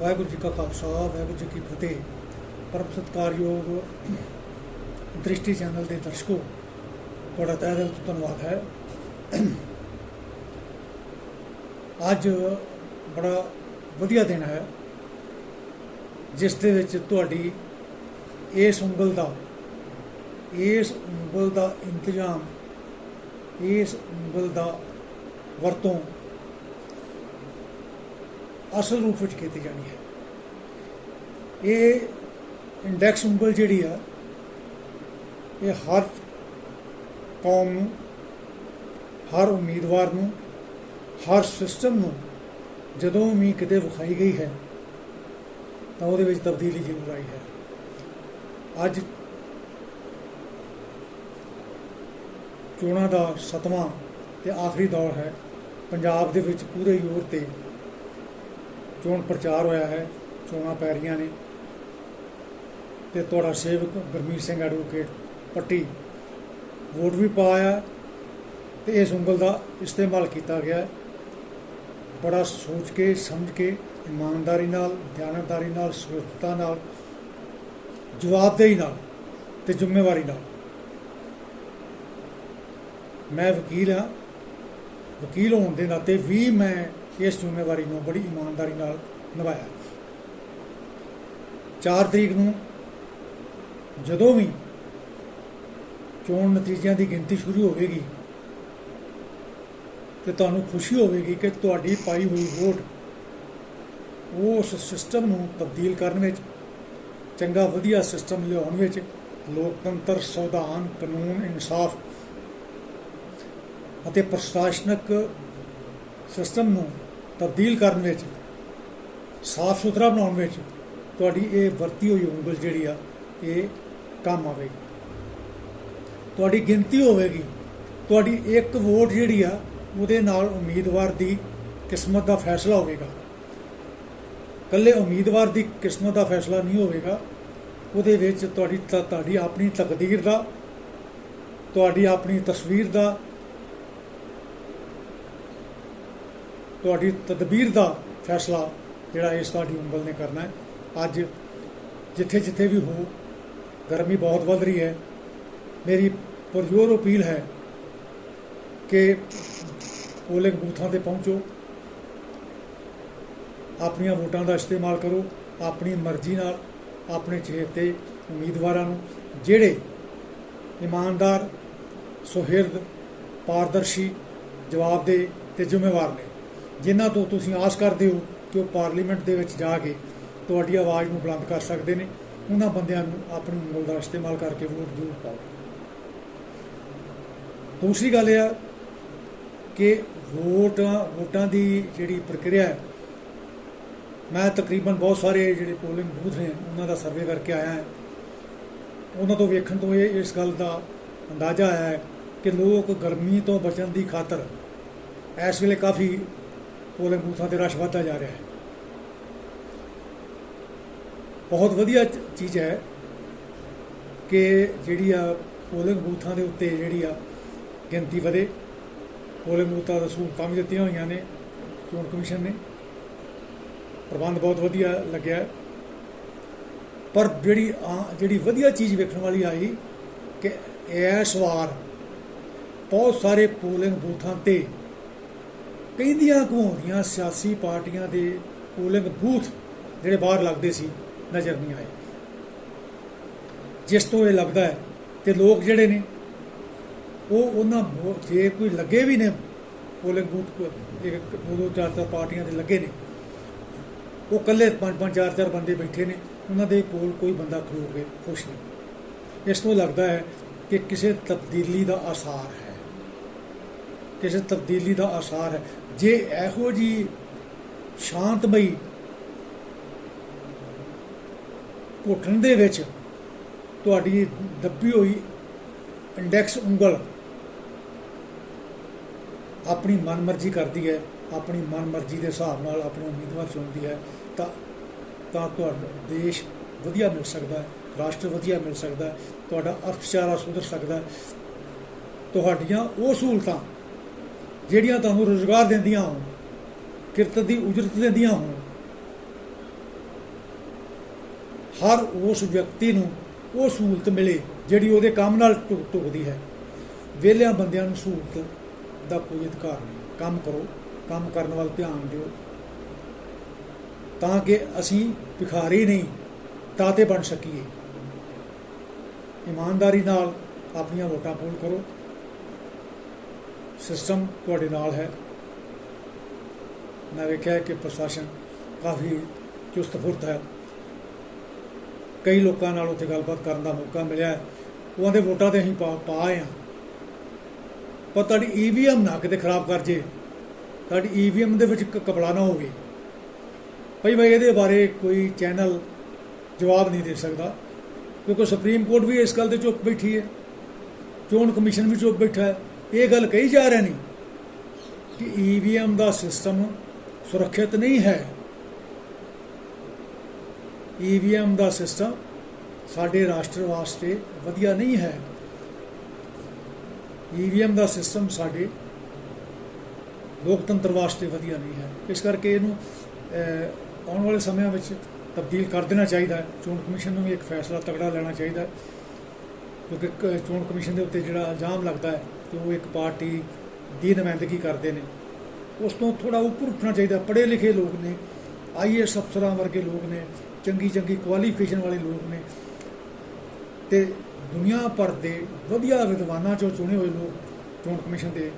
ਵਾਹਿਗੁਰੂ ਜੀ ਕਾ ਖਾਲਸਾ, ਵਾਹਿਗੁਰੂ ਜੀ ਕੀ ਫਤਿਹ। ਪਰਮ ਸਤਿਕਾਰਯੋਗ ਦ੍ਰਿਸ਼ਟੀ ਚੈਨਲ ਦੇ ਦਰਸ਼ਕੋ, ਤੁਹਾਡਾ ਤਹਿ ਦਿਲ ਤੋਂ ਧੰਨਵਾਦ ਹੈ। ਅੱਜ ਬੜਾ ਵਧੀਆ ਦਿਨ ਹੈ, ਜਿਸ ਦੇ ਵਿੱਚ ਤੁਹਾਡੀ ਇਸ ਉਂਗਲ ਦਾ, ਇਸ ਉਂਗਲ ਦਾ ਇੰਤਜ਼ਾਮ, ਇਸ ਉਂਗਲ ਦਾ ਵਰਤੋਂ ਅਸਲ ਰੂਪ ਵਿੱਚ ਕੀਤੀ ਜਾਣੀ ਹੈ। ਇਹ ਇੰਡੈਕਸ ਉਂਗਲ ਜਿਹੜੀ ਆ, ਇਹ ਹਰ ਕੌਮ ਨੂੰ, ਹਰ ਉਮੀਦਵਾਰ ਨੂੰ, ਹਰ ਸਿਸਟਮ ਨੂੰ ਜਦੋਂ ਵੀ ਕਿਤੇ ਵਿਖਾਈ ਗਈ ਹੈ, ਤਾਂ ਉਹਦੇ ਵਿੱਚ ਤਬਦੀਲੀ ਜ਼ਰੂਰ ਆਈ ਹੈ। ਅੱਜ ਚੋਣਾਂ ਦਾ ਸਤਵਾਂ ਤੇ ਆਖਰੀ ਦੌਰ ਹੈ। ਪੰਜਾਬ ਦੇ ਵਿੱਚ ਪੂਰੇ ਜ਼ੋਰ ਤੇ ਚੋਣ ਪ੍ਰਚਾਰ ਹੋਇਆ ਹੈ, ਚੋਣਾਂ ਪੈ ਰਹੀਆਂ ਨੇ। ਤੇ ਤੁਹਾਡਾ ਸੇਵਕ ਗੁਰਮੀਤ ਸਿੰਘ ਐਡਵੋਕੇਟ ਪੱਟੀ ਵੋਟ ਵੀ ਪਾਇਆ ਤੇ ਇਸ ਉਂਗਲ ਦਾ ਇਸਤੇਮਾਲ ਕੀਤਾ ਗਿਆ। ਬੜਾ ਸੋਚ ਕੇ, ਸਮਝ ਕੇ, ਇਮਾਨਦਾਰੀ ਨਾਲ, ਦਿਆਨਤਦਾਰੀ ਨਾਲ, ਸੁਰੱਖਿਅਤਾ ਨਾਲ, ਜਵਾਬਦੇਹੀ ਨਾਲ ਤੇ ਜ਼ਿੰਮੇਵਾਰੀ ਨਾਲ। ਮੈਂ ਵਕੀਲ ਹਾਂ। ਵਕੀਲ ਹੋਣ ਦੇ ਨਾਤੇ ਵੀ ਮੈਂ ਇਸ ਜ਼ਿੰਮੇਵਾਰੀ ਨੂੰ ਬੜੀ ਇਮਾਨਦਾਰੀ ਨਾਲ ਨਿਭਾਇਆ। 4 ਤਰੀਕ ਨੂੰ ਜਦੋਂ ਵੀ ਚੋਣ ਨਤੀਜਿਆਂ ਦੀ ਗਿਣਤੀ ਸ਼ੁਰੂ ਹੋਵੇਗੀ ਤੇ ਤੁਹਾਨੂੰ ਖੁਸ਼ੀ ਹੋਵੇਗੀ ਕਿ ਤੁਹਾਡੀ ਪਾਈ ਹੋਈ ਵੋਟ ਉਸ ਸਿਸਟਮ ਨੂੰ ਤਬਦੀਲ ਕਰਨ ਵਿੱਚ, ਚੰਗਾ ਵਧੀਆ ਸਿਸਟਮ ਲਿਆਉਣ ਵਿੱਚ ਲੋਕਤੰਤਰ ਸੰਵਿਧਾਨ, ਕਾਨੂੰਨ, ਇਨਸਾਫ ਅਤੇ ਪ੍ਰਸ਼ਾਸਨਿਕ ਸਿਸਟਮ ਨੂੰ ਤਬਦੀਲ ਕਰਨ ਵਿੱਚ, ਸਾਫ਼ ਸੁਥਰਾ ਬਣਾਉਣ ਵਿੱਚ ਤੁਹਾਡੀ ਇਹ ਵਰਤੀ ਹੋਈ ਉਂਗਲ ਜਿਹੜੀ ਆ, ਇਹ ਕੰਮ ਆਵੇਗੀ। ਤੁਹਾਡੀ ਗਿਣਤੀ ਹੋਵੇਗੀ। ਤੁਹਾਡੀ ਇੱਕ ਵੋਟ ਜਿਹੜੀ ਆ, ਉਹਦੇ ਨਾਲ ਉਮੀਦਵਾਰ ਦੀ ਕਿਸਮਤ ਦਾ ਫੈਸਲਾ ਹੋਵੇਗਾ। ਕੱਲੇ ਉਮੀਦਵਾਰ ਦੀ ਕਿਸਮਤ ਦਾ ਫੈਸਲਾ ਨਹੀਂ ਹੋਵੇਗਾ। ਉਹਦੇ ਵਿੱਚ ਤੁਹਾਡੀ ਤ- ਤੁਹਾਡੀ ਆਪਣੀ ਤਕਦੀਰ ਦਾ, ਤੁਹਾਡੀ ਆਪਣੀ ਤਸਵੀਰ ਦਾ ਤੁਹਾਡੀ ਤਦਬੀਰ ਦਾ ਫੈਸਲਾ ਜਿਹੜਾ ਇਸ ਤੁਹਾਡੀ ਉਂਗਲ ਨੇ ਕਰਨਾ ਹੈ। ਅੱਜ ਜਿੱਥੇ ਜਿੱਥੇ ਵੀ ਹੋ, ਗਰਮੀ ਬਹੁਤ ਵੱਧ ਰਹੀ ਹੈ। ਮੇਰੀ ਪੁਰਜ਼ੋਰ ਅਪੀਲ ਹੈ ਕਿ ਪੋਲਿੰਗ ਬੂਥਾਂ ਤੇ ਪਹੁੰਚੋ। ਆਪਣੀਆਂ ਵੋਟਾਂ ਦਾ ਇਸਤੇਮਾਲ ਕਰੋ। ਆਪਣੀ ਮਰਜ਼ੀ ਨਾਲ, ਆਪਣੇ ਚਹੇਤੇ ਉਮੀਦਵਾਰਾਂ ਨੂੰ, ਜਿਹੜੇ ਇਮਾਨਦਾਰ, ਸੁਹਿਰਦ, ਪਾਰਦਰਸ਼ੀ, ਜਵਾਬਦੇਹ ਤੇ ਜ਼ਿੰਮੇਵਾਰ ਨੇ। ਜਿਨ੍ਹਾਂ ਤੋਂ ਤੁਸੀਂ ਆਸ ਕਰਦੇ ਹੋ ਕਿ ਉਹ ਪਾਰਲੀਮੈਂਟ ਦੇ ਵਿੱਚ ਜਾ ਕੇ ਤੁਹਾਡੀ ਆਵਾਜ਼ ਨੂੰ ਬੁਲੰਦ ਕਰ ਸਕਦੇ ਨੇ, ਉਹਨਾਂ ਬੰਦਿਆਂ ਨੂੰ ਆਪਣੀ ਉਂਗਲ ਦਾ ਇਸਤੇਮਾਲ ਕਰਕੇ ਵੋਟ ਜ਼ਰੂਰ ਪਾਓ। ਦੂਸਰੀ ਗੱਲ ਇਹ ਆ ਕਿ ਵੋਟ, ਵੋਟਾਂ ਦੀ ਜਿਹੜੀ ਪ੍ਰਕਿਰਿਆ ਹੈ, ਮੈਂ ਤਕਰੀਬਨ ਬਹੁਤ ਸਾਰੇ ਜਿਹੜੇ ਪੋਲਿੰਗ ਬੂਥ ਨੇ, ਉਹਨਾਂ ਦਾ ਸਰਵੇ ਕਰਕੇ ਆਇਆ ਹਾਂ। ਉਹਨਾਂ ਤੋਂ ਵੇਖਣ ਤੋਂ ਇਹ, ਇਸ ਗੱਲ ਦਾ ਅੰਦਾਜ਼ਾ ਆਇਆ ਹੈ ਕਿ ਲੋਕ ਗਰਮੀ ਤੋਂ ਬਚਣ ਦੀ ਖਾਤਰ ਇਸ ਵੇਲੇ ਕਾਫੀ ਪੋਲਿੰਗ ਬੂਥਾਂ ਤੇ ਰਸ਼ ਵਧਦਾ ਜਾ ਰਿਹਾ ਹੈ। ਬਹੁਤ ਵਧੀਆ ਚੀਜ਼ ਹੈ ਕਿ ਜਿਹੜੀ ਆ ਪੋਲਿੰਗ ਬੂਥਾਂ ਦੇ ਉੱਤੇ ਜਿਹੜੀ ਆ ਗਿਣਤੀ ਵਧੇ। ਪੋਲਿੰਗ ਬੂਥਾਂ ਦਾ ਸਹੂਲਤਾਂ ਵੀ ਦਿੱਤੀਆਂ ਹੋਈਆਂ ਨੇ, ਚੋਣ ਕਮਿਸ਼ਨ ਨੇ। ਪ੍ਰਬੰਧ ਬਹੁਤ ਵਧੀਆ ਲੱਗਿਆ ਪਰ ਜਿਹੜੀ ਆ- ਜਿਹੜੀ ਵਧੀਆ ਚੀਜ਼ ਵੇਖਣ ਵਾਲੀ ਆਈ ਕਿ ਇਸ ਵਾਰ ਬਹੁਤ ਸਾਰੇ ਪੋਲਿੰਗ ਬੂਥਾਂ ਤੇ ਕਹਿੰਦੀਆਂ ਘੁੰਮਦੀਆਂ ਸਿਆਸੀ ਪਾਰਟੀਆਂ ਦੇ ਪੋਲਿੰਗ ਬੂਥ ਜਿਹੜੇ ਬਾਹਰ ਲੱਗਦੇ ਸੀ, ਨਜ਼ਰ ਨਹੀਂ ਆਏ। ਜਿਸ ਤੋਂ ਇਹ ਲੱਗਦਾ ਹੈ ਕਿ ਲੋਕ ਜਿਹੜੇ ਨੇ, ਉਹ ਉਹਨਾਂ ਜੇ ਕੋਈ ਲੱਗੇ ਵੀ ਨੇ, ਪੋਲਿੰਗ ਬੂਥ ਇੱਕ ਦੋ ਚਾਰ ਚਾਰ ਪਾਰਟੀਆਂ ਦੇ ਲੱਗੇ ਨੇ, ਉਹ ਇਕੱਲੇ ਪੰਜ ਪੰਜ ਚਾਰ ਚਾਰ ਬੰਦੇ ਬੈਠੇ ਨੇ, ਉਹਨਾਂ ਦੇ ਕੋਲ ਕੋਈ ਬੰਦਾ ਖਲੋ ਕੇ ਖੁਸ਼ ਨਹੀਂ। ਇਸ ਤੋਂ ਲੱਗਦਾ ਹੈ ਕਿ ਕਿਸੇ ਤਬਦੀਲੀ ਦਾ ਆਸਾਰ ਹੈ। ਕਿਸੇ ਤਬਦੀਲੀ ਦਾ ਆਸਾਰ ਹੈ। ਜੇ ਇਹੋ ਜੀ ਸ਼ਾਂਤਮਈ ਘੁੱਟਣ ਦੇ ਵਿੱਚ ਤੁਹਾਡੀ ਦੱਬੀ ਹੋਈ ਇੰਡੈਕਸ ਉਂਗਲ ਆਪਣੀ ਮਨਮਰਜ਼ੀ ਕਰਦੀ ਹੈ, ਆਪਣੀ ਮਨਮਰਜ਼ੀ ਦੇ ਹਿਸਾਬ ਨਾਲ ਆਪਣੇ ਉਮੀਦਵਾਰ ਚੁਣਦੀ ਹੈ, ਤਾਂ ਤਾਂ ਤੁਹਾਡਾ ਦੇਸ਼ ਵਧੀਆ ਮਿਲ ਸਕਦਾ ਹੈ, ਰਾਸ਼ਟਰ ਵਧੀਆ ਮਿਲ ਸਕਦਾ ਤੁਹਾਡਾ ਅਰਥਚਾਰਾ ਸੁਧਰ ਸਕਦਾ ਤੁਹਾਡੀਆਂ ਉਹ ਸਹੂਲਤਾਂ ਜਿਹੜੀਆਂ ਤੁਹਾਨੂੰ ਰੋਜ਼ਗਾਰ ਦਿੰਦੀਆਂ ਹੋਣ, ਕਿਰਤ ਦੀ ਉਜਰਤ ਦਿੰਦੀਆਂ ਹੋਣ, ਹਰ ਉਸ ਵਿਅਕਤੀ ਨੂੰ ਉਹ ਸਹੂਲਤ ਮਿਲੇ ਜਿਹੜੀ ਉਹਦੇ ਕੰਮ ਨਾਲ ਢੁਕ ਢੁਕਦੀ ਹੈ। ਵਿਹਲਿਆਂ ਬੰਦਿਆਂ ਨੂੰ ਸਹੂਲਤ ਦਾ ਕੋਈ ਅਧਿਕਾਰ ਨਹੀਂ। ਕੰਮ ਕਰੋ, ਕੰਮ ਕਰਨ ਵੱਲ ਧਿਆਨ ਦਿਓ। ਤਾਂ ਕਿ ਅਸੀਂ ਭਿਖਾਰੀ ਨਹੀਂ ਦਾਤੇ ਬਣ ਸਕੀਏ। ਇਮਾਨਦਾਰੀ ਨਾਲ ਆਪਣੀਆਂ ਵੋਟਾਂ ਪੂਲ ਕਰੋ। ਸਿਸਟਮ ਤੁਹਾਡੇ ਨਾਲ ਹੈ। ਮੈਂ ਵੇਖਿਆ ਕਿ ਪ੍ਰਸ਼ਾਸਨ ਕਾਫੀ ਚੁਸਤ ਫੁਰਤ ਹੈ। ਕਈ ਲੋਕਾਂ ਨਾਲ ਉੱਥੇ ਗੱਲਬਾਤ ਕਰਨ ਦਾ ਮੌਕਾ ਮਿਲਿਆ ਉਹਨਾਂ ਦੇ ਵੋਟਾਂ ਤੇ ਅਸੀਂ ਪਾ ਪਾ ਹਾਂ। ਪਰ ਤੁਹਾਡੀ ਈਵੀਐਮ ਨਾ ਕਿਤੇ ਖਰਾਬ ਕਰ ਜੇ। ਤੁਹਾਡੀ ਈਵੀਐਮ ਦੇ ਵਿੱਚ ਕਪੜਾ ਨਾ ਹੋਵੇ। ਭਈ ਭਾਈ ਇਹਦੇ ਬਾਰੇ ਕੋਈ ਚੈਨਲ ਜਵਾਬ ਨਹੀਂ ਦੇ ਸਕਦਾ। ਕਿਉਂਕਿ ਸੁਪਰੀਮ ਕੋਰਟ ਵੀ ਇਸ ਗੱਲ ਤੇ ਚੁੱਪ ਬੈਠੀ ਹੈ। ਚੋਣ ਕਮਿਸ਼ਨ ਵੀ ਚੁੱਪ ਬੈਠਾ ਹੈ। ਇਹ ਗੱਲ ਕਹੀ ਜਾ ਰਹੇ ਨੇ ਕਿ ਈਵੀਐਮ ਦਾ ਸਿਸਟਮ ਸੁਰੱਖਿਅਤ ਨਹੀਂ ਹੈ। ਈਵੀਐਮ ਦਾ ਸਿਸਟਮ ਸਾਡੇ ਰਾਸ਼ਟਰ ਵਾਸਤੇ ਵਧੀਆ ਨਹੀਂ ਹੈ। ਈਵੀਐਮ ਦਾ ਸਿਸਟਮ ਸਾਡੇ ਲੋਕਤੰਤਰ ਵਾਸਤੇ ਵਧੀਆ ਨਹੀਂ ਹੈ। ਇਸ ਕਰਕੇ ਇਹਨੂੰ ਆਉਣ ਵਾਲੇ ਸਮਿਆਂ ਵਿੱਚ ਤਬਦੀਲ ਕਰ ਦੇਣਾ ਚਾਹੀਦਾ ਹੈ। ਚੋਣ ਕਮਿਸ਼ਨ ਨੂੰ ਵੀ ਇੱਕ ਫੈਸਲਾ ਤਗੜਾ ਲੈਣਾ ਚਾਹੀਦਾ ਹੈ। ਕਿਉਂਕਿ ਕ- ਚੋਣ ਕਮਿਸ਼ਨ ਦੇ ਉੱਤੇ ਜਿਹੜਾ ਇਲਜ਼ਾਮ ਲੱਗਦਾ ਹੈ ਕਿ ਉਹ ਇੱਕ ਪਾਰਟੀ ਦੀ ਨੁਮਾਇੰਦਗੀ ਕਰਦੇ ਨੇ। ਉਸ ਤੋਂ ਥੋੜਾ ਉੱਪਰ ਉੱਠਣਾ ਚਾਹੀਦਾ। ਪੜ੍ਹੇ ਲਿਖੇ ਲੋਕ ਨੇ ਆਈਐਸ ਅਫਸਰਾਂ ਵਰਗੇ ਲੋਕ ਨੇ ਚੰਗੀ ਚੰਗੀ ਕੁਆਲੀਫਿਕੇਸ਼ਨ ਵਾਲੇ ਲੋਕ ਨੇ। ਤੇ ਦੁਨੀਆ ਭਰ ਦੇ ਵਧੀਆ ਵਿਦਵਾਨਾਂ ਚੋਂ ਚੁਣੇ ਹੋਏ ਲੋਕ ਚੋਣ ਕਮਿਸ਼ਨ ਦੇ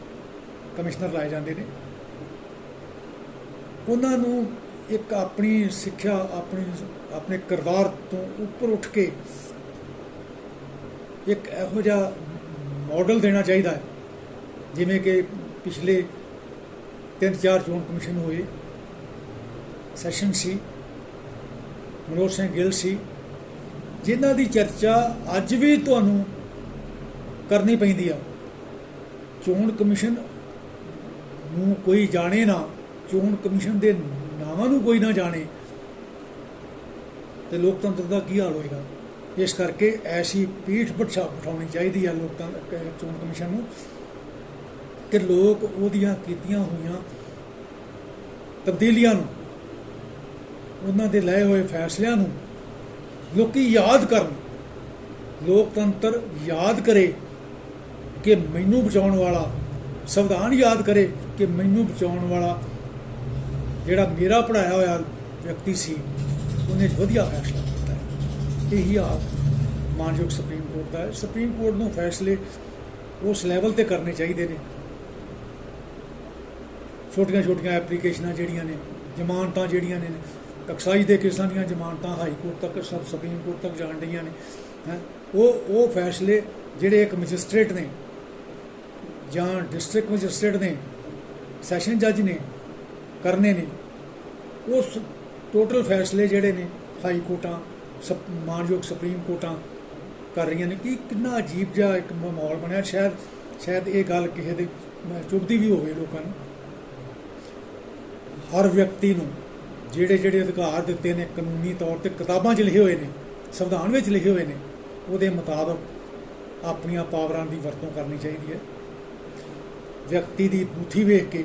ਕਮਿਸ਼ਨਰ ਲਾਏ ਜਾਂਦੇ ਨੇ। ਉਹਨਾਂ ਨੂੰ ਇੱਕ ਆਪਣੀ ਸਿੱਖਿਆ, ਆਪਣੀ, ਆਪਣੇ ਕਿਰਦਾਰ ਤੋਂ ਉੱਪਰ ਉੱਠ ਕੇ ਇੱਕ ਇਹੋ ਜਿਹਾ ਮਾਡਲ ਦੇਣਾ ਚਾਹੀਦਾ ਹੈ। ਜਿਵੇਂ ਕਿ ਪਿਛਲੇ ਤਿੰਨ ਚਾਰ ਚੋਣ ਕਮਿਸ਼ਨ ਹੋਏ। ਸੈਸ਼ਨ ਸੀ ਮਨੋਜ ਸਿੰਘ ਗਿੱਲ ਸੀ। ਜਿਨ੍ਹਾਂ ਦੀ ਚਰਚਾ ਅੱਜ ਵੀ ਤੁਹਾਨੂੰ ਕਰਨੀ ਪੈਂਦੀ ਆ। ਚੋਣ ਕਮਿਸ਼ਨ ਨੂੰ ਕੋਈ ਜਾਣੇ ਨਾ, ਚੋਣ ਕਮਿਸ਼ਨ ਦੇ ਨਾਵਾਂ ਨੂੰ ਕੋਈ ਨਾ ਜਾਣੇ। ਤੇ ਲੋਕਤੰਤਰ ਦਾ ਕੀ ਹਾਲ ਹੋਏਗਾ? ਇਸ ਕਰਕੇ ਐਸੀ ਪੀਠ ਬਿਠਾ ਬਿਠਾਉਣੀ ਚਾਹੀਦੀ ਆ ਲੋਕਤੰਤਰ ਚੋਣ ਕਮਿਸ਼ਨ ਨੂੰ ਕਿ ਲੋਕ ਉਹਦੀਆਂ ਕੀਤੀਆਂ ਹੋਈਆਂ ਤਬਦੀਲੀਆਂ ਨੂੰ, ਉਹਨਾਂ ਦੇ ਲਏ ਹੋਏ ਫੈਸਲਿਆਂ ਨੂੰ ਲੋਕੀ ਯਾਦ ਕਰਨ, ਲੋਕਤੰਤਰ ਯਾਦ ਕਰੇ ਕਿ ਮੈਨੂੰ ਬਚਾਉਣ ਵਾਲਾ, ਸੰਵਿਧਾਨ ਯਾਦ ਕਰੇ ਕਿ ਮੈਨੂੰ ਬਚਾਉਣ ਵਾਲਾ ਜਿਹੜਾ ਮੇਰਾ ਪੜਾਇਆ ਹੋਇਆ ਵਿਅਕਤੀ ਸੀ, ਉਹਨੇ ਵਧੀਆ ਫੈਸਲਾ ਇਹੀ ਆ ਮਾਨਯੋਗ ਸੁਪਰੀਮ ਕੋਰਟ ਦਾ ਹੈ। ਸੁਪਰੀਮ ਕੋਰਟ ਨੂੰ ਫੈਸਲੇ ਉਸ ਲੈਵਲ ਤੇ ਕਰਨੇ ਚਾਹੀਦੇ ਨੇ। ਛੋਟੀਆਂ ਛੋਟੀਆਂ ਐਪਲੀਕੇਸ਼ਨਾਂ ਜਿਹੜੀਆਂ ਨੇ, ਜ਼ਮਾਨਤਾਂ ਜਿਹੜੀਆਂ ਨੇ ਟਕਸਾਈ ਦੇ ਕੇਸਾਂ ਦੀਆਂ ਜ਼ਮਾਨਤਾਂ ਹਾਈ ਕੋਰਟ ਤੱਕ, ਸਭ ਸੁਪਰੀਮ ਕੋਰਟ ਤੱਕ ਜਾਣ ਡਈਆਂ ਨੇ, ਹੈ। ਉਹ ਉਹ ਫੈਸਲੇ ਜਿਹੜੇ ਇੱਕ ਮੈਜਿਸਟ੍ਰੇਟ ਨੇ ਜਾਂ ਡਿਸਟ੍ਰਿਕਟ ਮੈਜਿਸਟ੍ਰੇਟ ਨੇ ਸੈਸ਼ਨ ਜੱਜ ਨੇ ਕਰਨੇ ਨੇ, ਉਸ ਟੋਟਲ ਫੈਸਲੇ ਜਿਹੜੇ ਨੇ ਹਾਈ ਕੋਰਟਾਂ ਸਪ- ਮਾਨਯੋਗ ਸੁਪਰੀਮ ਕੋਰਟਾਂ ਕਰ ਰਹੀਆਂ ਨੇ। ਕਿ ਕਿੰਨਾ ਅਜੀਬ ਜਿਹਾ ਇੱਕ ਮਾਹੌਲ ਬਣਿਆ। ਸ਼ਾਇਦ ਸ਼ਾਇਦ ਇਹ ਗੱਲ ਕਿਸੇ ਦੇ ਅਹ, ਚੁਭਦੀ ਵੀ ਹੋਵੇ ਲੋਕਾਂ ਨੂੰ। ਹਰ ਵਿਅਕਤੀ ਨੂੰ ਜਿਹੜੇ ਜਿਹੜੇ ਅਧਿਕਾਰ ਦਿੱਤੇ ਨੇ ਕਾਨੂੰਨੀ ਤੌਰ ਤੇ ਕਿਤਾਬਾਂ 'ਚ ਲਿਖੇ ਹੋਏ ਨੇ ਸੰਵਿਧਾਨ ਵਿੱਚ ਲਿਖੇ ਹੋਏ ਨੇ ਉਹਦੇ ਮੁਤਾਬਕ ਆਪਣੀਆਂ ਪਾਵਰਾਂ ਦੀ ਵਰਤੋਂ ਕਰਨੀ ਚਾਹੀਦੀ ਹੈ। ਵਿਅਕਤੀ ਦੀ ਬੁੱਧੀ ਵੇਖ ਕੇ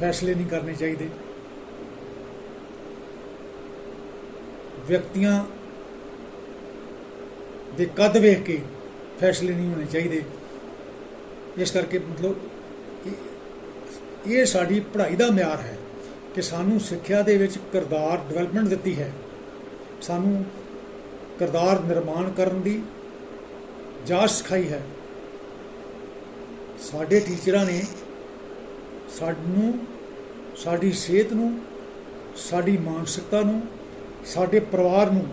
ਫੈਸਲੇ ਨਹੀਂ ਕਰਨੇ ਚਾਹੀਦੇ। ਵਿਅਕਤੀਆਂ ਦੇ ਕੱਦ ਵੇਖ ਕੇ ਫੈਸਲੇ ਨਹੀਂ ਹੋਣੇ ਚਾਹੀਦੇ। ਇਸ ਕਰਕੇ ਮਤਲਬ ਇਹ- ਸਾਡੀ ਪੜ੍ਹਾਈ ਦਾ ਮਿਆਰ ਹੈ ਕਿ ਸਾਨੂੰ ਸਿੱਖਿਆ ਦੇ ਵਿੱਚ ਕਿਰਦਾਰ ਡਿਵੈਲਪਮੈਂਟ ਦਿੱਤੀ ਹੈ। ਸਾਨੂੰ ਕਿਰਦਾਰ ਨਿਰਮਾਣ ਕਰਨ ਦੀ ਜਾਚ ਸਿਖਾਈ ਹੈ। ਸਾਡੇ ਟੀਚਰਾਂ ਨੇ ਸਾਨੂੰ, ਸਾਡੀ ਸਿਹਤ ਨੂੰ, ਸਾਡੀ ਮਾਨਸਿਕਤਾ ਨੂੰ, ਸਾਡੇ ਪਰਿਵਾਰ ਨੂੰ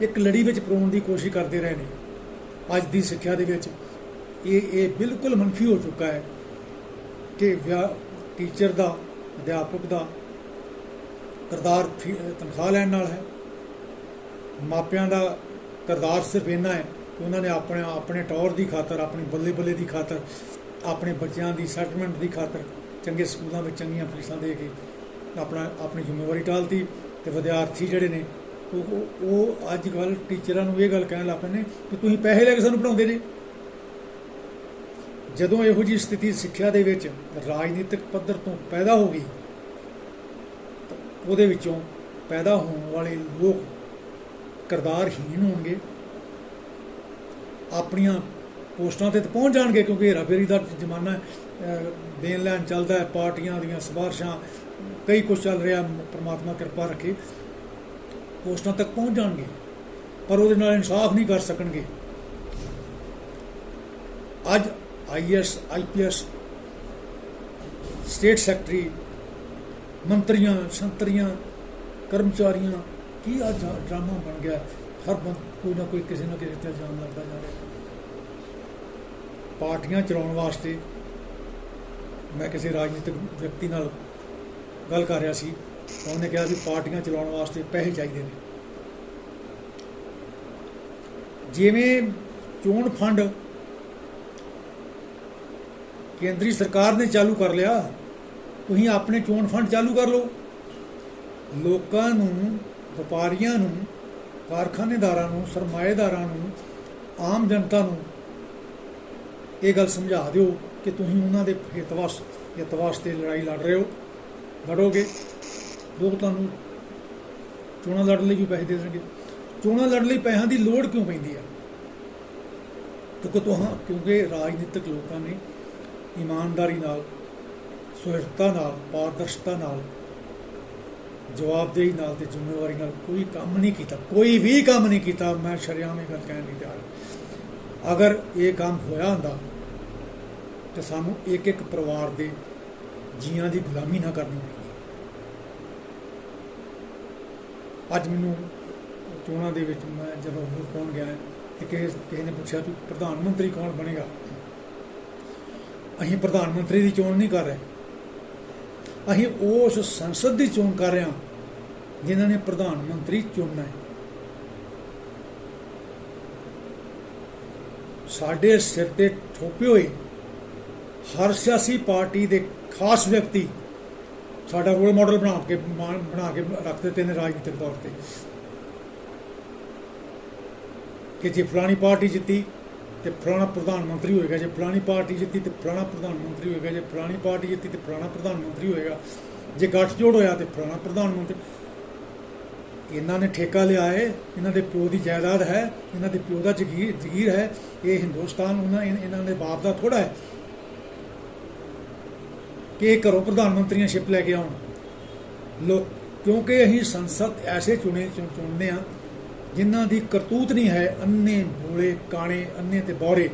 ਇੱਕ ਲੜੀ ਵਿੱਚ ਪਰੋਣ ਦੀ ਕੋਸ਼ਿਸ਼ ਕਰਦੇ ਰਹੇ ਨੇ। ਅੱਜ ਦੀ ਸਿੱਖਿਆ ਦੇ ਵਿੱਚ ਇਹ ਇਹ ਬਿਲਕੁਲ ਮਨਫੀ ਹੋ ਚੁੱਕਾ ਹੈ ਕਿ ਵਿਆ- ਟੀਚਰ ਦਾ, ਅਧਿਆਪਕ ਦਾ ਕਿਰਦਾਰ ਤਨਖਾਹ ਲੈਣ ਨਾਲ ਹੈ। ਮਾਪਿਆਂ ਦਾ ਕਿਰਦਾਰ ਸਿਰਫ ਇੰਨਾ ਹੈ ਕਿ ਉਹਨਾਂ ਨੇ ਆਪਣੇ ਆਪਣੇ ਟੌਰ ਦੀ ਖਾਤਰ, ਆਪਣੀ ਬੱਲੇ ਬੱਲੇ ਦੀ ਖਾਤਰ, ਆਪਣੇ ਬੱਚਿਆਂ ਦੀ ਸੈਟਲਮੈਂਟ ਦੀ ਖਾਤਰ ਚੰਗੇ ਸਕੂਲਾਂ ਵਿੱਚ ਚੰਗੀਆਂ ਫੀਸਾਂ ਦੇ ਕੇ ਆਪਣਾ, ਆਪਣੀ ਜ਼ਿੰਮੇਵਾਰੀ ਟਾਲਤੀ ਤੇ ਵਿਦਿਆਰਥੀ ਜਿਹੜੇ ਨੇ ਉਹ ਉਹ- ਅੱਜ ਕੱਲ੍ਹ ਟੀਚਰਾਂ ਨੂੰ ਇਹ ਗੱਲ ਕਹਿਣ ਲੱਗ ਪਏ ਨੇ ਕਿ ਤੁਸੀਂ ਪੈਸੇ ਲੈ ਕੇ ਸਾਨੂੰ ਪੜਾਉਂਦੇ ਨੇ ਜਦੋਂ ਇਹੋ ਜੀ ਸਥਿਤੀ ਸਿੱਖਿਆ ਦੇ ਵਿੱਚ ਰਾਜਨੀਤਿਕ ਪੱਧਰ ਤੋਂ ਪੈਦਾ ਹੋ ਗਈ ਉਹਦੇ ਵਿੱਚੋਂ ਪੈਦਾ ਹੋਣ ਵਾਲੇ ਲੋਕ ਕਰਤਾਰਹੀਣ ਹੋਣਗੇ, ਆਪਣੀਆਂ ਪੋਸਟਾਂ ਤੇ ਪਹੁੰਚ ਜਾਣਗੇ ਕਿਉਂਕਿ ਹੇਰਾਫੇਰੀ ਦਾ ਜ਼ਮਾਨਾ ਦੇਣ ਲੈਣ ਚੱਲਦਾ ਹੈ, ਪਾਰਟੀਆਂ ਦੀਆਂ ਸਿਫਾਰਸ਼ਾਂ, ਕਈ ਕੁਝ ਚੱਲ ਰਿਹਾ, ਪ੍ਰਮਾਤਮਾ ਕਿਰਪਾ ਰੱਖੇ। ਪੋਸਟਾਂ ਤੱਕ ਪਹੁੰਚ ਜਾਣਗੇ, ਪਰ ਉਹਦੇ ਨਾਲ ਇਨਸਾਫ ਨਹੀਂ ਕਰ ਸਕਣਗੇ। ਅੱਜ ਆਈਐਸ ਆਈਪੀਐਸ ਸਟੇਟ ਸੈਕਟਰੀ, ਮੰਤਰੀਆਂ, ਸੰਤਰੀਆਂ, ਕਰਮਚਾਰੀਆਂ, ਕੀ ਅੱਜ ਡਰਾਮਾ ਬਣ ਗਿਆ? ਹਰ ਬੰਦ, ਕੋਈ ਨਾ ਕੋਈ ਕਿਸੇ ਨਾ ਕਿਸੇ ਤੇ ਇਲਜ਼ਾਮ ਲੱਗਦਾ ਜਾ ਰਿਹਾ। ਪਾਰਟੀਆਂ ਚਲਾਉਣ ਵਾਸਤੇ ਮੈਂ ਕਿਸੇ ਰਾਜਨੀਤਿਕ ਵਿਅਕਤੀ ਨਾਲ ਗੱਲ ਕਰ ਰਿਹਾ ਸੀ। ਉਹਨੇ ਕਿਹਾ ਵੀ ਪਾਰਟੀਆਂ ਚਲਾਉਣ ਵਾਸਤੇ ਪੈਸੇ ਚਾਹੀਦੇ ਨੇ। ਜਿਵੇਂ ਚੋਣ ਫੰਡ ਕੇਂਦਰੀ ਸਰਕਾਰ ਨੇ ਚਾਲੂ ਕਰ ਲਿਆ, ਤੁਸੀਂ ਆਪਣੇ ਚੋਣ ਫੰਡ ਚਾਲੂ ਕਰ ਲਓ। ਲੋਕਾਂ ਨੂੰ, ਵਪਾਰੀਆਂ ਨੂੰ, ਕਾਰਖਾਨੇਦਾਰਾਂ ਨੂੰ, ਸਰਮਾਏਦਾਰਾਂ ਨੂੰ, ਆਮ ਜਨਤਾ ਨੂੰ ਇਹ ਗੱਲ ਸਮਝਾ ਦਿਓ ਕਿ ਤੁਸੀਂ ਉਹਨਾਂ ਦੇ ਹਿੱਤ ਵਾਸ, ਹਿੱਤ ਵਾਸਤੇ ਲੜਾਈ ਲੜ ਰਹੇ ਹੋ। ਲੜੋਗੇ। ਲੋਕ ਤੁਹਾਨੂੰ ਚੋਣਾਂ ਲੜਨ ਲਈ ਵੀ ਪੈਸੇ ਦੇ ਦੇਣਗੇ। ਚੋਣਾਂ ਲੜਨ ਲਈ ਪੈਸਿਆਂ ਦੀ ਲੋੜ ਕਿਉਂ ਪੈਂਦੀ ਹੈ ਕਿਉਂਕਿ ਤੁਹਾਂ ਕਿਉਂਕਿ ਰਾਜਨੀਤਿਕ ਲੋਕਾਂ ਨੇ ਇਮਾਨਦਾਰੀ ਨਾਲ ਸੁਹਿਰਤਾ ਨਾਲ, ਪਾਰਦਰਸ਼ਤਾ ਨਾਲ, ਜਵਾਬਦੇਹੀ ਨਾਲ ਤੇ ਜ਼ਿੰਮੇਵਾਰੀ ਨਾਲ ਕੋਈ ਕੰਮ ਨਹੀਂ ਕੀਤਾ। ਕੋਈ ਵੀ ਕੰਮ ਨਹੀਂ ਕੀਤਾ, ਮੈਂ ਸ਼ਰਿਆਮ ਇਹ ਗੱਲ ਕਹਿਣ ਨਹੀਂ ਤਿਆਰ ਅਗਰ ਇਹ ਕੰਮ ਹੋਇਆ ਹੁੰਦਾ, ਤੇ ਸਾਨੂੰ ਇੱਕ ਇੱਕ ਪਰਿਵਾਰ ਦੇ ਜੀਆਂ ਦੀ ਗੁਲਾਮੀ ਨਾ ਕਰਨੀ ਪੈਂਦੀ ਅੱਜ ਮੈਨੂੰ ਚੋਣਾਂ ਦੇ ਵਿੱਚ ਮੈਂ ਜਦੋਂ ਵੋਟ ਪਾਉਣ ਗਿਆ ਤੇ ਕਿਸੇ ਕਿਸੇ ਨੇ ਪੁੱਛਿਆ ਵੀ ਪ੍ਰਧਾਨ ਮੰਤਰੀ ਕੌਣ ਬਣੇਗਾ? ਅਸੀਂ ਪ੍ਰਧਾਨ ਮੰਤਰੀ ਦੀ ਚੋਣ ਨਹੀਂ ਕਰ ਰਹੇ। ਅਸੀਂ ਉਸ ਸੰਸਦ ਦੀ ਚੋਣ ਕਰ ਰਹੇ ਹਾਂ ਜਿਨ੍ਹਾਂ ਨੇ ਪ੍ਰਧਾਨ ਮੰਤਰੀ ਚੁਣਨਾ ਹੈ। ਸਾਡੇ ਸਿਰ ਤੇ ਠੋਪੇ ਹੋਏ ਹਰ ਸਿਆਸੀ ਪਾਰਟੀ ਦੇ ਖਾਸ ਵਿਅਕਤੀ ਸਾਡਾ ਰੋਲ ਮਾਡਲ ਬਣਾ ਕੇ ਬਣਾ ਕੇ ਰੱਖ ਦਿੱਤੇ ਨੇ ਰਾਜਨੀਤਿਕ ਤੌਰ ਤੇ। ਕਿ ਜੇ ਫਲਾਣੀ ਪਾਰਟੀ ਜਿੱਤੀ, ਤੇ ਫਲਾਣਾ ਪ੍ਰਧਾਨ ਮੰਤਰੀ ਹੋਏਗਾ। ਜੇ ਫਲਾਣੀ ਪਾਰਟੀ ਜਿੱਤੀ, ਤੇ ਫਲਾਣਾ ਪ੍ਰਧਾਨ ਮੰਤਰੀ ਹੋਏਗਾ। ਜੇ ਫਲਾਣੀ ਪਾਰਟੀ ਜਿੱਤੀ, ਤੇ ਫਲਾਣਾ ਪ੍ਰਧਾਨ ਮੰਤਰੀ ਹੋਏਗਾ। ਜੇ ਗੱਠਜੋੜ ਹੋਇਆ, ਤੇ ਫਲਾਣਾ ਪ੍ਰਧਾਨ ਮੰਤਰੀ ਇਹਨਾਂ ਨੇ ਠੇਕਾ ਲਿਆ ਹੈ ਇਹਨਾਂ ਦੇ ਪਿਓ ਦੀ ਜਾਇਦਾਦ ਹੈ। ਇਹਨਾਂ ਦੇ ਪਿਓ ਦਾ ਜ਼ਗੀਰ ਜ਼ਗੀਰ ਹੈ। ਇਹ ਹਿੰਦੁਸਤਾਨ, ਉਹਨਾਂ, ਇਹਨਾਂ ਦੇ ਬਾਪ ਦਾ ਥੋੜਾ ਹੈ। ਕਿ ਘਰੋਂ ਪ੍ਰਧਾਨ ਮੰਤਰੀਆਂ ਸ਼ਿਪ ਲੈ ਕੇ ਆਉਣ। ਲੋਕ, ਕਿਉਂਕਿ ਅਸੀਂ ਸੰਸਦ ਐਸੇ ਚੁਣੇ ਚੁਣ- ਚੁਣਦੇ ਆ ਜਿਨ੍ਹਾਂ ਦੀ ਕਰਤੂਤ ਨਹੀਂ ਹੈ ਅੰਨੇ ਬੋਲੇ, ਕਾਣੇ ਅੰਨੇ ਤੇ ਬੌਰੇ।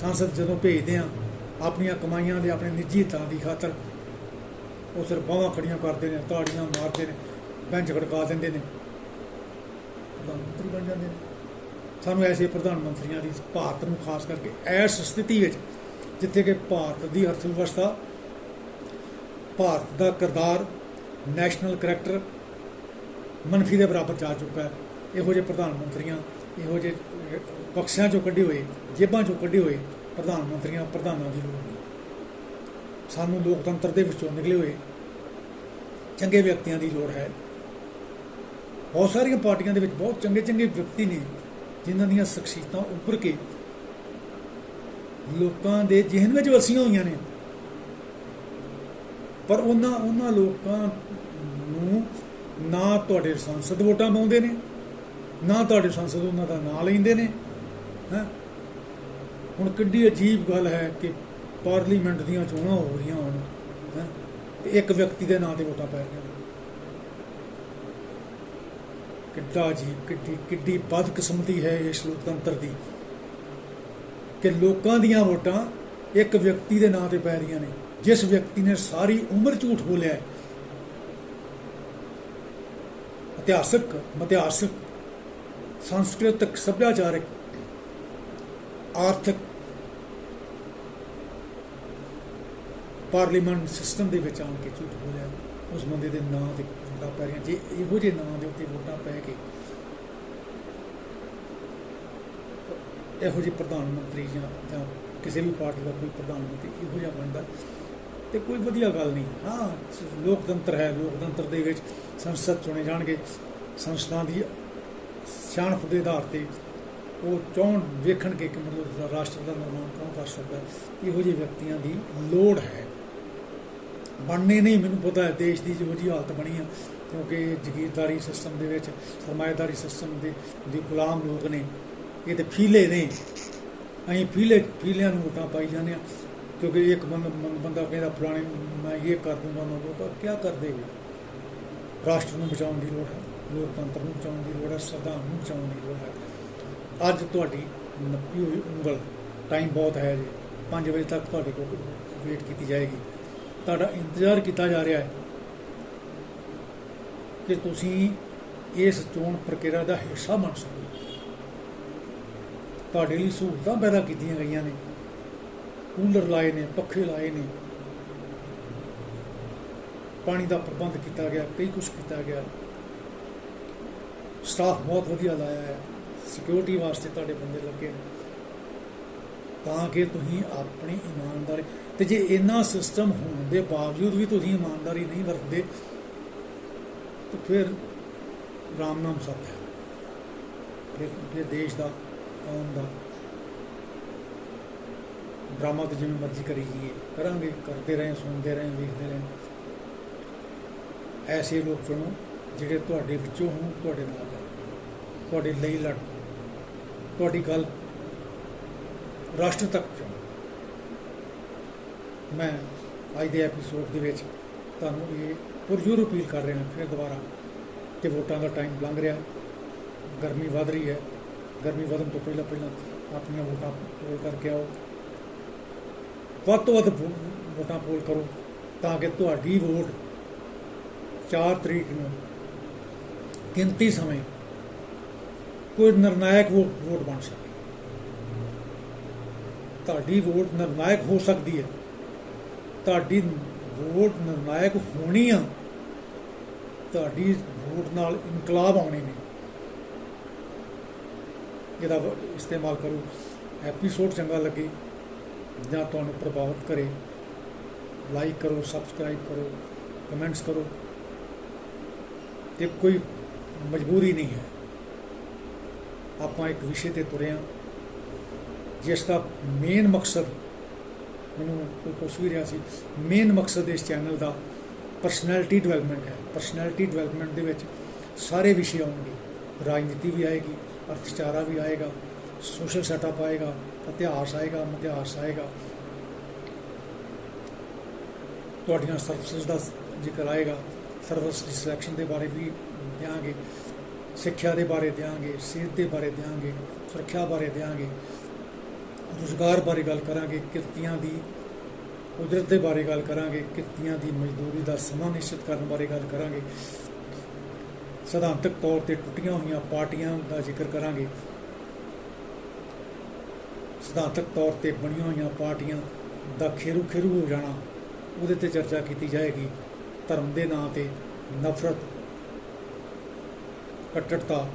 ਸੰਸਦ ਜਦੋਂ ਭੇਜਦੇ ਆ ਆਪਣੀਆਂ ਕਮਾਈਆਂ ਦੇ ਆਪਣੇ ਨਿੱਜੀ ਹਿੱਤਾਂ ਦੀ ਖਾਤਰ, ਉਹ ਸਿਰ ਬਾਹਾਂ ਖੜੀਆਂ ਕਰਦੇ ਨੇ, ਤਾੜੀਆਂ ਮਾਰਦੇ ਨੇ, ਬੈਂਚ ਖੜਕਾ ਦਿੰਦੇ ਨੇ। ਪ੍ਰਧਾਨ ਮੰਤਰੀ ਬਣ ਜਾਂਦੇ ਨੇ। ਸਾਨੂੰ ਐਸੇ ਪ੍ਰਧਾਨ ਮੰਤਰੀਆਂ ਦੀ ਭਾਰਤ ਨੂੰ ਖਾਸ ਕਰਕੇ ਐਸ ਸਥਿਤੀ ਵਿੱਚ, ਜਿੱਥੇ ਕਿ ਭਾਰਤ ਦੀ ਅਰਥ ਵਿਵਸਥਾ ਭਾਰਤ ਦਾ ਕਿਰਦਾਰ ਨੈਸ਼ਨਲ ਕਰੈਕਟਰ ਮਨਫੀ ਦੇ ਬਰਾਬਰ ਜਾ ਚੁੱਕਾ ਹੈ। ਇਹੋ ਜਿਹੇ ਪ੍ਰਧਾਨ ਮੰਤਰੀਆਂ ਇਹੋ ਜਿਹੇ ਅਹ, ਬਕਸਿਆਂ ਚੋਂ ਕੱਢੇ ਹੋਏ ਜੇਬਾਂ ਚੋਂ ਕੱਢੇ ਹੋਏ ਪ੍ਰਧਾਨ ਮੰਤਰੀਆਂ ਪ੍ਰਧਾਨਾਂ ਦੀ ਲੋੜ ਨਹੀਂ। ਸਾਨੂੰ ਲੋਕਤੰਤਰ ਦੇ ਵਿੱਚੋਂ ਨਿਕਲੇ ਹੋਏ ਚੰਗੇ ਵਿਅਕਤੀਆਂ ਦੀ ਲੋੜ ਹੈ। ਬਹੁਤ ਸਾਰੀਆਂ ਪਾਰਟੀਆਂ ਦੇ ਵਿੱਚ ਬਹੁਤ ਚੰਗੇ ਚੰਗੇ ਵਿਅਕਤੀ ਨੇ ਜਿਨ੍ਹਾਂ ਦੀਆਂ ਸ਼ਖਸੀਅਤਾਂ ਉੱਪਰ ਕੇ ਲੋਕਾਂ ਦੇ ਜਿਹਨ ਵਿੱਚ ਵਸੀਆਂ ਹੋਈਆਂ ਨੇ। ਪਰ ਉਹਨਾਂ ਉਹਨਾਂ ਲੋਕਾਂ ਨੂੰ ਨਾ ਤੁਹਾਡੇ ਸੰਸਦ ਵੋਟਾਂ ਪਾਉਂਦੇ ਨੇ, ਨਾ ਤੁਹਾਡੇ ਸੰਸਦ ਉਹਨਾਂ ਦਾ ਨਾਂ ਲੈਂਦੇ ਨੇ, ਹੈ? ਹੁਣ ਕਿੱਡੀ ਅਜੀਬ ਗੱਲ ਹੈ ਕਿ ਪਾਰਲੀਮੈਂਟ ਦੀਆਂ ਚੋਣਾਂ ਹੋ ਰਹੀਆਂ ਹੁਣ, ਹੈ? ਤੇ ਇੱਕ ਵਿਅਕਤੀ ਦੇ ਨਾਂ ਤੇ ਵੋਟਾਂ ਪੈ ਰਹੀਆਂ ਕਿੱਡਾ ਜੀ ਕਿੱਡੀ ਕਿੱਡੀ ਬਦਕਿਸਮਤੀ ਹੈ ਇਸ ਲੋਕਤੰਤਰ ਦੀ ਕਿ ਲੋਕਾਂ ਦੀਆਂ ਵੋਟਾਂ ਇੱਕ ਵਿਅਕਤੀ ਦੇ ਨਾਂ ਤੇ ਪੈ ਰਹੀਆਂ ਨੇ। ਜਿਸ ਵਿਅਕਤੀ ਨੇ ਸਾਰੀ ਉਮਰ ਝੂਠ ਬੋਲਿਆ ਹੈ, ਇਤਿਹਾਸਕ, ਮਿਥਿਹਾਸਕ, ਸੰਸਕ੍ਰਿਤਿਕ ਸੱਭਿਆਚਾਰਕ, ਆਰਥਿਕ ਪਾਰਲੀਮੈਂਟ ਸਿਸਟਮ ਦੇ ਵਿੱਚ ਆਣ ਕੇ ਝੂਠ ਬੋਲਿਆ ਉਸ ਬੰਦੇ ਦੇ ਨਾਂ ਤੇ ਵੋਟਾਂ ਪੈ ਰਹੀਆਂ। ਜੇ ਇਹੋ ਜਿਹੇ ਨਾਂ ਦੇ ਉੱਤੇ ਵੋਟਾਂ ਪੈ ਕੇ ਇਹੋ ਜਿਹੇ ਪ੍ਰਧਾਨ ਮੰਤਰੀ ਜਾਂ ਕਿਸੇ ਵੀ ਪਾਰਟੀ ਦਾ ਕੋਈ ਪ੍ਰਧਾਨ ਮੰਤਰੀ ਇਹੋ ਜਿਹਾ ਬਣਦਾ ਤੇ ਕੋਈ ਵਧੀਆ ਗੱਲ ਨਹੀਂ। ਹਾਂ, ਲੋਕਤੰਤਰ ਹੈ, ਲੋਕਤੰਤਰ ਦੇ ਵਿੱਚ ਸੰਸਦ ਚੁਣੇ ਜਾਣਗੇ। ਸੰਸਦਾਂ ਦੀ ਸਿਆਣਪ ਦੇ ਆਧਾਰ ਤੇ ਉਹ ਚਾਹਣ ਵੇਖਣਗੇ ਕਿ ਮਤਲਬ ਰਾਸ਼ਟਰ ਦਾ ਨਿਰਮਾਣ ਕੌਣ ਕਰ ਸਕਦਾ ਇਹੋ ਜਿਹੇ ਵਿਅਕਤੀਆਂ ਦੀ ਲੋੜ ਹੈ। ਬਣਨੇ ਨਹੀਂ, ਮੈਨੂੰ ਪਤਾ ਹੈ, ਦੇਸ਼ ਦੀ ਜਿਹੋ ਜਿਹੀ ਹਾਲਤ ਬਣੀ ਆ, ਕਿਉਂਕਿ ਜ਼ਗੀਰਦਾਰੀ ਸਿਸਟਮ ਦੇ ਵਿੱਚ, ਸਰਮਾਏਦਾਰੀ ਸਿਸਟਮ ਦੇ ਦੇ ਗੁਲਾਮ ਲੋਕ ਨੇ। ਇਹ ਤੇ ਫੀਲੇ ਨੇ। ਅਸੀਂ ਫੀਲੇ, ਫੀਲਿਆਂ ਨੂੰ ਵੋਟਾਂ ਪਾਈ ਜਾਂਦੇ ਆ ਕਿਉਂਕਿ ਇੱਕ ਬੰਦਾ ਬੰਦਾ ਕਹਿੰਦਾ ਫਲਾਣੇ ਨੂੰ ਮੈਂ ਇਹ ਕਰ ਦੂੰਗਾ, ਮੈਂ ਉਹ ਕਰ ਕੀ ਰਾਸ਼ਟਰ ਨੂੰ ਬਚਾਉਣ ਦੀ ਲੋੜ ਹੈ, ਲੋਕਤੰਤਰ ਨੂੰ ਬਚਾਉਣ ਦੀ ਲੋੜ ਹੈ, ਸੰਵਿਧਾਨ ਨੂੰ ਬਚਾਉਣ ਦੀ ਲੋੜ ਹੈ। ਅੱਜ ਤੁਹਾਡੀ ਨੱਪੀ ਹੋਈ ਉਂਗਲ ਟਾਈਮ ਬਹੁਤ ਹੈ ਜੀ। 5 ਵਜੇ ਤੱਕ ਤੁਹਾਡੇ ਕੋਲ ਵੇਟ ਕੀਤੀ ਜਾਏਗੀ। ਤੁਹਾਡਾ ਇੰਤਜ਼ਾਰ ਕੀਤਾ ਜਾ ਰਿਹਾ ਹੈ ਕਿ ਤੁਸੀਂ ਇਸ ਚੋਣ ਪ੍ਰਕਿਰਿਆ ਦਾ ਹਿੱਸਾ ਬਣ ਸਕੋ। ਤੁਹਾਡੇ ਲਈ ਸਹੂਲਤਾਂ ਪੈਦਾ ਕੀਤੀਆਂ ਗਈਆਂ ਨੇ। ਕੂਲਰ ਲਾਏ ਨੇ, ਪੱਖੇ ਲਾਏ ਨੇ। ਪਾਣੀ ਦਾ ਪ੍ਰਬੰਧ ਕੀਤਾ ਗਿਆ, ਕਈ ਕੁਝ ਕੀਤਾ ਗਿਆ। ਸਟਾਫ ਬਹੁਤ ਵਧੀਆ ਲਾਇਆ ਹੈ। ਸਿਕਿਉਰਿਟੀ ਵਾਸਤੇ ਤੁਹਾਡੇ ਬੰਦੇ ਲੱਗੇ ਨੇ। ਤਾਂ ਕਿ ਤੁਸੀਂ ਆਪਣੀ ਇਮਾਨਦਾਰੀ ਤੇ ਜੇ ਇੰਨਾ ਸਿਸਟਮ ਹੋਣ ਦੇ ਬਾਵਜੂਦ ਵੀ ਤੁਸੀਂ ਇਮਾਨਦਾਰੀ ਨਹੀਂ ਵਰਤਦੇ, ਤਾਂ ਫਿਰ ਰਾਮ ਨਾਮ ਸੱਤ ਹੈ। ਫਿਰ ਦੇਸ਼ ਦਾ, ਕੌਮ ਦਾ ਡਰਾਮਾ ਤੇ ਜਿਵੇਂ ਮਰਜ਼ੀ ਕਰੀ ਜਾਈਏ, ਕਰਾਂਗੇ, ਕਰਦੇ ਰਹੇ, ਸੁਣਦੇ ਰਹੇ, ਵੇਖਦੇ ਰਹੇ। ਐਸੇ ਲੋਕ ਚੁਣੋ ਜਿਹੜੇ ਤੁਹਾਡੇ ਵਿੱਚੋਂ ਹੋਣ, ਤੁਹਾਡੇ ਨਾਲ ਰਹਿਣ ਤੁਹਾਡੇ ਲਈ ਲੜ ਤੁਹਾਡੀ ਗੱਲ ਰਾਸ਼ਟਰ ਤੱਕ ਪਹੁੰਚਾਉਣ ਮੈਂ ਅੱਜ ਦੇ ਐਪੀਸੋਡ ਦੇ ਵਿੱਚ ਤੁਹਾਨੂੰ ਇਹ ਪੁਰਜੋਰ ਅਪੀਲ ਕਰ ਰਿਹਾ ਫਿਰ ਦੁਬਾਰਾ, ਕਿ ਵੋਟਾਂ ਦਾ ਟਾਈਮ ਲੰਘ ਰਿਹਾ। ਗਰਮੀ ਵਧ ਰਹੀ ਹੈ। ਗਰਮੀ ਵਧਣ ਤੋਂ ਪਹਿਲਾਂ ਪਹਿਲਾਂ ਆਪਣੀਆਂ ਵੋਟਾਂ ਪੋਲ ਕਰਕੇ ਆਓ। ਵੱਧ ਤੋਂ ਵੱਧ ਵੋ- ਵੋਟਾਂ ਪੋਲ ਕਰੋ ਤਾਂ ਕਿ ਤੁਹਾਡੀ ਵੋਟ 4 ਤਰੀਕ ਨੂੰ ਗਿਣਤੀ ਸਮੇਂ ਕੋਈ ਨਿਰਣਾਇਕ ਵੋਟ ਵੋਟ ਬਣ ਸਕੇ। ਤੁਹਾਡੀ ਵੋਟ ਨਿਰਣਾਇਕ ਹੋ ਸਕਦੀ ਹੈ। ਤੁਹਾਡੀ ਵੋਟ ਨਿਰਣਾਇਕ ਹੋਣੀ ਆ। ਤੁਹਾਡੀ ਵੋਟ ਨਾਲ ਇਨਕਲਾਬ ਆਉਣੇ ਨੇ। ਇਹਦਾ ਇਸਤੇਮਾਲ ਕਰੋ। ਐਪੀਸੋਡ ਚੰਗਾ ਲੱਗੇ। ਜਾਂ ਤੁਹਾਨੂੰ ਪ੍ਰਭਾਵਿਤ ਕਰੇ ਲਾਈਕ ਕਰੋ ਸਬਸਕ੍ਰਾਈਬ ਕਰੋ ਕਮੈਂਟਸ ਕਰੋ, ਇਹ ਕੋਈ ਮਜਬੂਰੀ ਨਹੀਂ ਹੈ। ਆਪਾਂ ਇੱਕ ਵਿਸ਼ੇ ਤੇ ਤੁਰੇ ਹਾਂ, ਜਿਸ ਦਾ ਮੇਨ ਮਕਸਦ, ਮੈਨੂੰ ਕੋਈ ਪੁੱਛ ਵੀ ਰਿਹਾ ਸੀ ਮੇਨ ਮਕਸਦ ਇਸ ਚੈਨਲ ਦਾ ਪਰਸਨੈਲਿਟੀ ਡਿਵੈਲਪਮੈਂਟ ਹੈ। ਪਰਸਨੈਲਿਟੀ ਡਿਵੈਲਪਮੈਂਟ ਦੇ ਵਿੱਚ ਸਾਰੇ ਵਿਸ਼ੇ ਆਉਣਗੇ। ਰਾਜਨੀਤੀ ਵੀ ਆਏਗੀ, ਅਰਥਚਾਰਾ ਵੀ ਆਏਗਾ ਸੋਸ਼ਲ ਸੈਟਅਪ ਆਏਗਾ ਇਤਿਹਾਸ ਆਏਗਾ ਇਤਿਹਾਸ ਆਏਗਾ। ਤੁਹਾਡੀਆਂ ਸਰਵਿਸਿਜ਼ ਦਾ ਜ਼ਿਕਰ ਆਏਗਾ। ਸਰਵਿਸ ਦੀ ਸਿਲੈਕਸ਼ਨ ਦੇ ਬਾਰੇ ਵੀ ਦਿਆਂਗੇ। ਸਿੱਖਿਆ ਦੇ ਬਾਰੇ ਦਿਆਂਗੇ, ਸਿਹਤ ਦੇ ਬਾਰੇ ਦਿਆਂਗੇ, ਸੁਰੱਖਿਆ ਬਾਰੇ ਦਿਆਂਗੇ। ਰੁਜ਼ਗਾਰ ਬਾਰੇ ਗੱਲ ਕਰਾਂਗੇ, ਕਿਰਤੀਆਂ ਦੀ, ਕੁਦਰਤ ਦੇ ਬਾਰੇ ਗੱਲ ਕਰਾਂਗੇ, ਕਿਰਤੀਆਂ ਦੀ ਮਜ਼ਦੂਰੀ ਦਾ ਸਮਾਂ ਨਿਸ਼ਚਿਤ ਕਰਨ ਬਾਰੇ ਗੱਲ ਕਰਾਂਗੇ। ਸਿਧਾਂਤਕ ਤੌਰ ਤੇ ਟੁੱਟੀਆਂ ਹੋਈਆਂ ਪਾਰਟੀਆਂ ਦਾ ਜ਼ਿਕਰ ਕਰਾਂਗੇ। ਸਿਧਾਂਤਕ ਤੌਰ ਤੇ ਬਣੀਆਂ ਹੋਈਆਂ ਪਾਰਟੀਆਂ ਦਾ ਖੇਰੂ ਖੇਰੂ ਹੋ ਜਾਣਾ, ਉਹਦੇ ਤੇ ਚਰਚਾ ਕੀਤੀ ਜਾਏਗੀ। ਧਰਮ ਦੇ ਨਾਂ ਤੇ ਨਫ਼ਰਤ, ਕੱਟੜਤਾ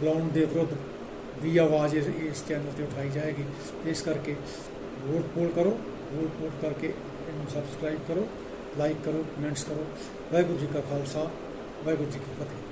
ਫਲਾਉਣ ਦੇ ਵਿਰੁੱਧ ਵੀ ਆਵਾਜ਼ ਇਸ ਇਸ ਚੈਨਲ ਤੇ ਉਠਾਈ ਜਾਏਗੀ। ਇਸ ਕਰਕੇ ਵੋਟ ਪੋਲ ਕਰੋ, ਵੋਟ ਪੋਲ ਕਰਕੇ ਇਹਨੂੰ ਸਬਸਕ੍ਰਾਈਬ ਕਰੋ, ਲਾਈਕ ਕਰੋ, ਕਮੈਂਟਸ ਕਰੋ। ਵਾਹਿਗੁਰੂ ਜੀ ਕਾ ਖਾਲਸਾ, ਵਾਹਿਗੁਰੂ ਜੀ ਕੀ ਫਤਿਹ।